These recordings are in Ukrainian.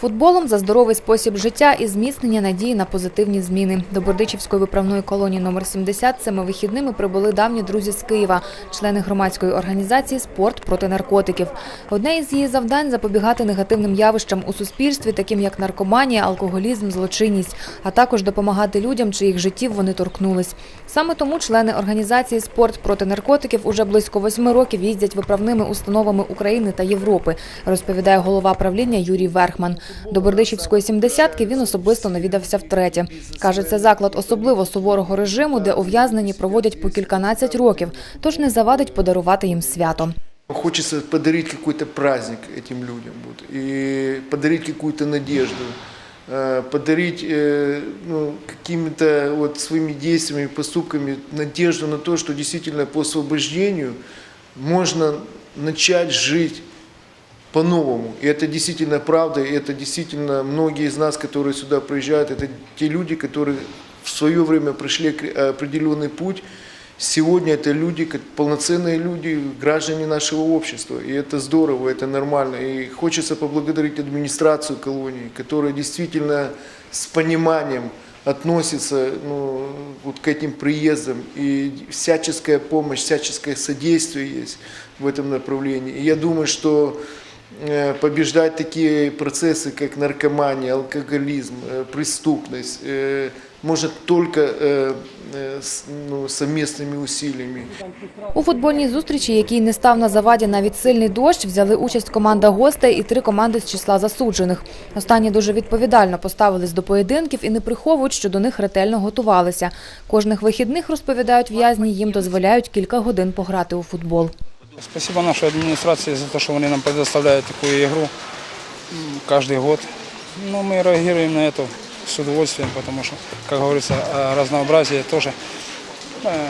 Футболом за здоровий спосіб життя і зміцнення надії на позитивні зміни. До Бердичівської виправної колонії номер 70 цими вихідними прибули давні друзі з Києва, члени громадської організації Спорт проти наркотиків. Одне із її завдань запобігати негативним явищам у суспільстві, таким як наркоманія, алкоголізм, злочинність, а також допомагати людям, чиїх життів вони торкнулись. Саме тому члени організації Спорт проти наркотиків уже близько восьми років їздять виправними установами України та Європи, розповідає голова правління Юрій Верхман. До Бердичівської сімдесятки він особисто навідався втретє. Каже, це заклад особливо суворого режиму, де ув'язнені проводять по кільканадцять років, тож не завадить подарувати їм свято. Хочется подарить какой-то праздник этим людям вот, и подарить какую-то надежду, э, подарить э, ну, какими-то вот своими действиями, поступками надежду на то, что действительно по освобождению можно начать жить по-новому. И это действительно правда, и это действительно многие из нас, которые сюда приезжают, это те люди, которые в свое время прошли э, определенный путь. Сегодня это люди, полноценные люди, граждане нашего общества. И это здорово, это нормально. И хочется поблагодарить администрацию колонии, которая действительно с пониманием относится ну, вот к этим приездам. И всяческая помощь, всяческое содействие есть в этом направлении. И я думаю, что побеждать такие процессы, как наркомания, алкоголизм, э, преступность, э, может только э, э, с- ну, совместными усилиями. У футбольній зустрічі, якій не став на заваді навіть сильний дощ, взяли участь команда гостей і три команди з числа засуджених. Останні дуже відповідально поставились до поєдинків і не приховують, що до них ретельно готувалися. Кожних вихідних, розповідають в'язні, їм дозволяють кілька годин пограти у футбол. Спасибо нашей администрации за то, что они нам предоставляют такую игру м, каждый год. Но мы реагируем на это с удовольствием, потому что, как говорится, э, разнообразие тоже э,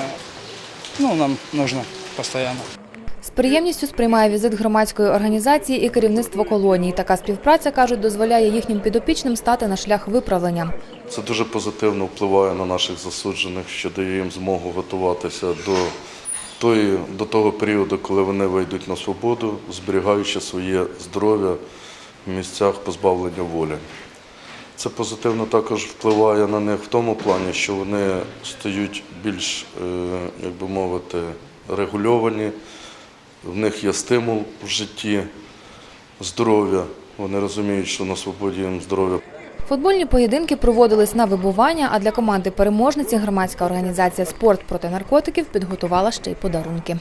ну, нам нужно постоянно. З приємністю сприймає візит громадської організації і керівництво колонії. Така співпраця, кажуть, дозволяє їхнім підопічним стати на шлях виправлення. Це дуже позитивно впливає на наших засуджених, що дає їм змогу готуватися до, тої, до того періоду, коли вони вийдуть на свободу, зберігаючи своє здоров'я в місцях позбавлення волі. Це позитивно також впливає на них в тому плані, що вони стають більш, е, як би мовити, регульовані, в них є стимул в житті, здоров'я. Вони розуміють, що на свободі їм здоров'я Футбольні поєдинки проводились на вибування, а для команди переможниці громадська організація Спорт проти наркотиків підготувала ще й подарунки.